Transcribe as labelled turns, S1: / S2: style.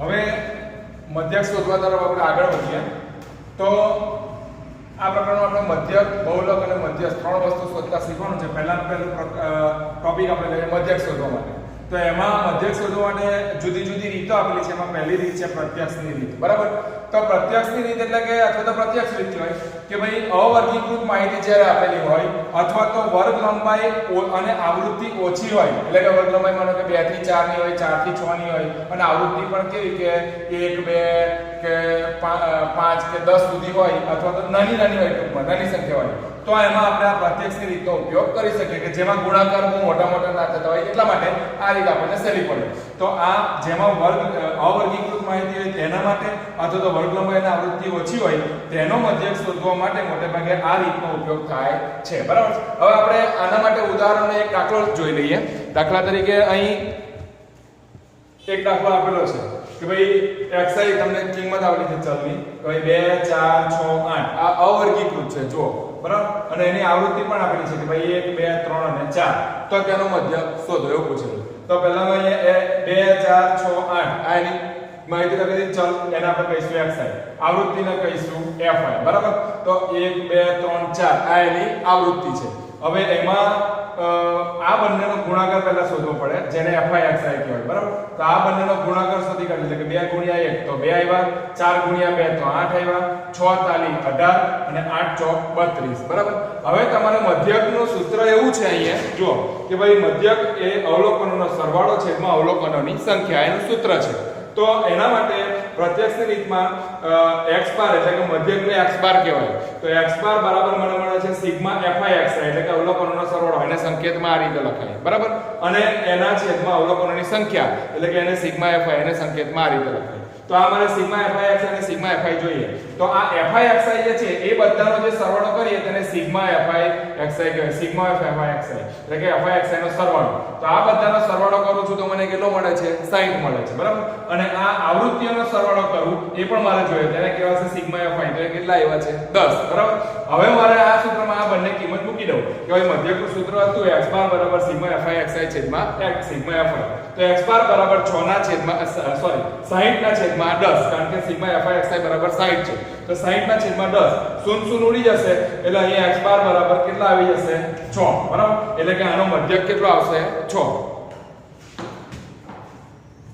S1: હવે મધ્યક શોધવા તરફ આપણે આગળ વધીએ. તો આ પ્રકરણમાં આપણે મધ્યક બહુલક અને મધ્યસ્થ ત્રણ વસ્તુ શોધતા શીખવાનું છે. પહેલા પહેલું ટોપિક આપણે લઈએ મધ્યક શોધવા માટે. તો એમાં મધ્યક શોધવા માટે જુદી જુદી રીતો આપેલી છે. એમાં પહેલી રીત છે પ્રત્યક્ષની રીત. બરાબર? તો પ્રત્યક્ષની રીત એટલે કે અથવા તો પ્રત્યક્ષ રીત કહેવાય કે ભાઈ અવર્ગીકૃત માહિતી જ્યારે આપેલી હોય અથવા તો વર્ગ લંબાઈ અને આવૃત્તિ ઓછી હોય, એટલે કે વર્ગ લંબાઈ માનો કે બેથી ચારની હોય ચારથી છ ની હોય, અને આવૃત્તિ પણ કેવી કે 1 2 કે પાંચ કે દસ સુધી હોય અથવા તો નાની નાની હોય ટૂંકમાં, નાની સંખ્યા હોય. તો એમાં આપણે આ પ્રત્યક્ષની રીતનો ઉપયોગ કરી શકીએ કે જેમાં ગુણાકાર બહુ મોટા મોટા ના થતા હોય એટલા માટે આ રીત આપણને સહેલી પડે. તો આ જેમાં વર્ગ અવર્ગીકૃત માહિતી હોય તેના માટે અથવા તો વર્ગ લંબાઈના આવૃત્તિ ઓછી હોય તેનો મધ્યક શોધવા માટે મોટે ભાગે આ રીતનો ઉપયોગ થાય છે. બરાબર? હવે આપણે આના માટે ઉદાહરણનો એક દાખલો જોઈ લઈએ. દાખલા તરીકે અહીં એક દાખલો આપેલો છે. કે ભાઈ xi તમને કિંમત આવડી છે ચલની. તો ભાઈ 2 4 6 8 આ અવર્ગીકૃત છે જો બરાબર? અને એની આવૃત્તિ પણ આપેલી છે કે ભાઈ 1 2 3 અને 4 તો તેનો મધ્ય શોધો, એવું પૂછેલું તો પહેલામાં અહીંયા 2 4 6 8 આ એની માહિતી લખેલી ચલ, એને આપણે કહીશું xi આવૃત્તિને કહીશું fi બરાબર? તો 1 2 3 4 આ એની આવૃત્તિ છે. હવે એમાં આ બંનેનો ગુણાકાર પહેલા શોધવો પડે, જેને FIXI કહેવાય, બરાબર? તો આ બંનેનો ગુણાકાર શોધી કાઢીએ એટલે કે 2 ગુણ્યા 1 તો 2 આવ્યા 4 ગુણ્યા 2 તો 8 આવ્યા 6 તાલી 18 અને 8 ચોક 32 બરાબર? હવે તમારે મધ્યકનું સૂત્ર એવું છે અહીંયા જો કે ભાઈ મધ્યક એ અવલોકનોનો સરવાળો છે એમાં અવલોકનોની સંખ્યા, એનું સૂત્ર છે. તો એના માટે પ્રત્યક્ષની રીતમાં x બાર એટલે કે મધ્યકને x બાર કહેવાય. તો x બાર બરાબર મને મળે છે સિગ્મા fi એટલે કે અવલોકનોનો સરવાળો એને સંકેતમાં આ રીતે લખાય. બરાબર? અને એના છેદમાં અવલોકનોની સંખ્યા, એટલે કે એને સિગ્મા fi એને સંકેતમાં આ રીતે લખાય. તો આ મારે સિગ્મા fi એક્સ અને સિગ્મા fi જોઈએ. તો આ fi xi જે છે, એ બધાનો જે સરવાળો કરીએ, તેને સિગ્મા fi xi કહેવાય. સિગ્મા fi xi એટલે કે fi xi નો સરવાળો. તો આ બધાનો સરવાળો કરું છું તો મને કેટલો મળે છે? 60 મળે છે. બરાબર? અને આ આવૃત્તિઓનો સરવાળો કરું, એ પણ મારે જોઈએ. કેવા છે સિગ્મા એફઆઈ તો કેટલા આવ્યા છે? 10 બરાબર? હવે મારે આ સૂત્રમાં આ બંને કિંમત મૂકી દઉં. કે ભાઈ મધ્યકૃત સૂત્ર હતું x બાર બરાબર સિગ્મા fi xi છેદમાં x સિગ્મા fi તો x બાર બરાબર 6 ના છેદમાં સોરી 60 ના છેદમાં 10 કારણ કે સિગ્મા fi xi બરાબર 60 છે. તો 60 ના છેદમાં 10 શૂન શૂન ઉડી જશે એટલે અહીંયા x બાર બરાબર કેટલા આવી જશે 6 બરાબર એટલે કે આનો મધ્યક કેટલો આવશે 6